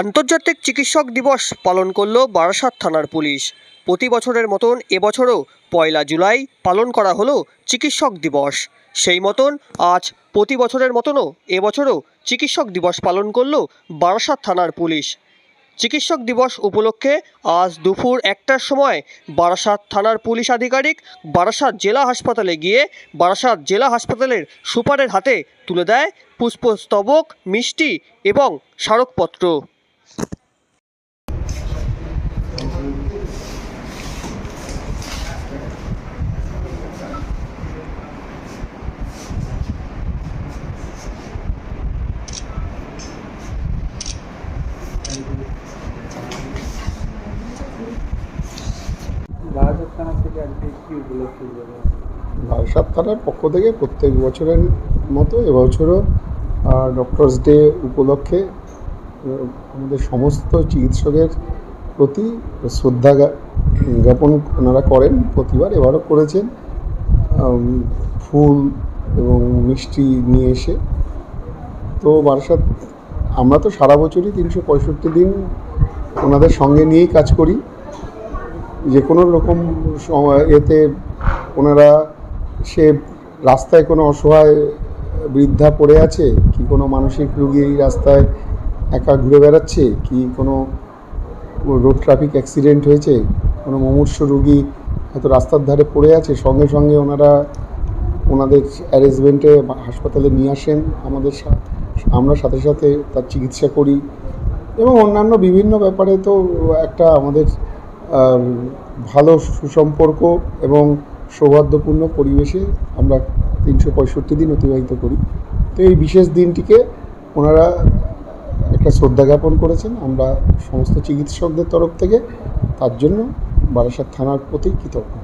আন্তর্জাতিক চিকিৎসক দিবস পালন করল বারাসাত থানার পুলিশ। প্রতি বছরের মতন এবছরও পয়লা জুলাই পালন করা হলো চিকিৎসক দিবস। সেই মতন আজ প্রতি বছরের মতনও এবছরও চিকিৎসক দিবস পালন করল বারাসাত থানার পুলিশ। চিকিৎসক দিবস উপলক্ষে আজ দুপুর একটার সময় বারাসাত থানার পুলিশ আধিকারিক বারাসাত জেলা হাসপাতালে গিয়ে বারাসাত জেলা হাসপাতালের সুপারের হাতে তুলে দেয় পুষ্পস্তবক, মিষ্টি এবং স্মারকপত্র। বারাসাত থানার পক্ষ থেকে প্রত্যেক বছরের মতো এবছরও ডক্টরস ডে উপলক্ষে আমাদের সমস্ত চিকিৎসকের প্রতি শ্রদ্ধা জ্ঞাপন ওনারা করেন, প্রতিবার এবারও করেছেন। ফুল এবং মিষ্টি নিয়ে এসে। তো বারাসাত আমরা তো সারা বছরই তিনশো পঁয়ষট্টি দিন ওনাদের সঙ্গে নিয়েই কাজ করি। যে কোনো রকম এতে ওনারা সে রাস্তায় কোনো অসহায় বৃদ্ধা পড়ে আছে? কি কোনো মানসিক রুগী রাস্তায় একা ঘুরে বেড়াচ্ছে? কি কোনো রোড ট্রাফিক অ্যাক্সিডেন্ট হয়েছে? কোনো মুমূর্ষ রুগী হয়তো রাস্তার ধারে পড়ে আছে? সঙ্গে সঙ্গে ওনারা ওনাদের অ্যারেঞ্জমেন্টে হাসপাতালে নিয়ে আসেন আমাদের আমরা সাথে সাথে তার চিকিৎসা করি। এবং অন্যান্য বিভিন্ন ব্যাপারে তো একটা আমাদের আম, ভালো সুসম্পর্ক এবং সৌহার্দ্যপূর্ণ পরিবেশে আমরা তিনশো পঁয়ষট্টি দিন অতিবাহিত করি। তো এই বিশেষ দিনটিকে ওনারা একটা শ্রদ্ধা জ্ঞাপন করেছেন। আমরা সমস্ত চিকিৎসকদের তরফ থেকে তার জন্য বারাসাত থানার প্রতি কৃতজ্ঞ।